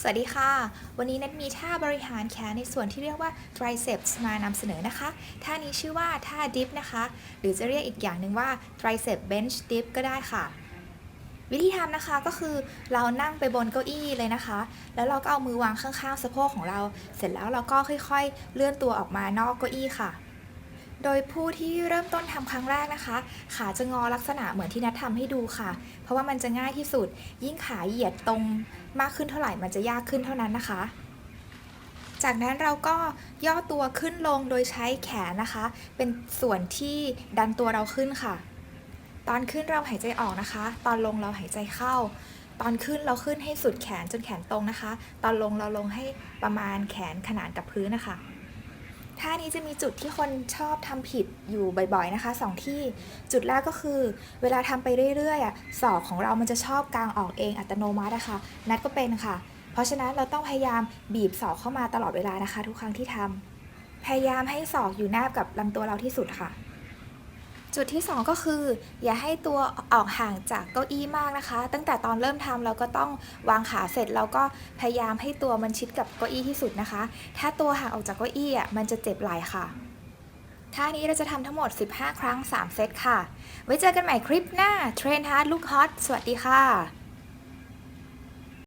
สวัสดีค่ะ วันนี้นัดมีท่าบริหารแขนในส่วนที่เรียกว่า triceps มานำเสนอนะคะ ท่านี้ชื่อว่าท่า dip นะคะ หรือจะเรียกอีกอย่างหนึ่งว่า tricep bench dip ก็ได้ค่ะ วิธีทำนะคะก็คือเรานั่งไปบนเก้าอี้เลยนะคะ แล้วเราก็เอามือวางข้างๆสะโพกของเรา เสร็จแล้วเราก็ค่อยๆ เลื่อนตัวออกมานอกเก้าอี้ค่ะ โดยผู้ที่เริ่มต้นทำครั้งแรกนะคะ ขาจะงอลักษณะเหมือนที่นัดทำให้ดูค่ะ เพราะว่ามันจะง่ายที่สุด ยิ่งขาเหยียดตรงมากขึ้นเท่าไหร่มันจะยากขึ้นเท่านั้นนะคะ จากนั้นเราก็ย่อตัวขึ้นลงโดยใช้แขนนะคะ เป็นส่วนที่ดันตัวเราขึ้นค่ะ ตอนขึ้นเราหายใจออกนะคะ ตอนลงเราหายใจเข้า ตอนขึ้นเราขึ้นให้สุดแขนจนแขนตรงนะคะ ตอนลงเราลงให้ประมาณแขนขนานกับพื้นนะคะานี้จะมีจุดที่คนชอบทำผิดอยู่บ่อยๆนะคะสองที่จุดแรกก็คือ เวลาทำไปเรื่อยๆอะศอกของเรามันจะชอบกลางออกเองอัตโนมัติอะคะนัดก็เป็นค่ะ เพราะฉะนั้นเราต้องพยายามบีบศอกเข้ามาตลอดเวลานะคะ ทุกครั้งที่ทำพยายามให้ศอกอยู่แนบกับลำตัวเราที่สุดค่ะ จุดที่ 2 ก็คือ อย่าให้ตัวออกห่างจากเก้าอี้มากนะคะ ตั้งแต่ตอนเริ่มทำเราก็ต้องวางขาเสร็จเราก็พยายามให้ตัวมันชิดกับเก้าอี้ที่สุดนะคะ ถ้าตัวห่างออกจากเก้าอี้อะมันจะเจ็บไหล่ค่ะท่านี้เราจะทำทั้งหมด 15 ครั้ง 3 เซตค่ะ ไว้เจอกันใหม่คลิปหน้าเทรนฮาร์ดลูกฮอตสวัสดีค่ะ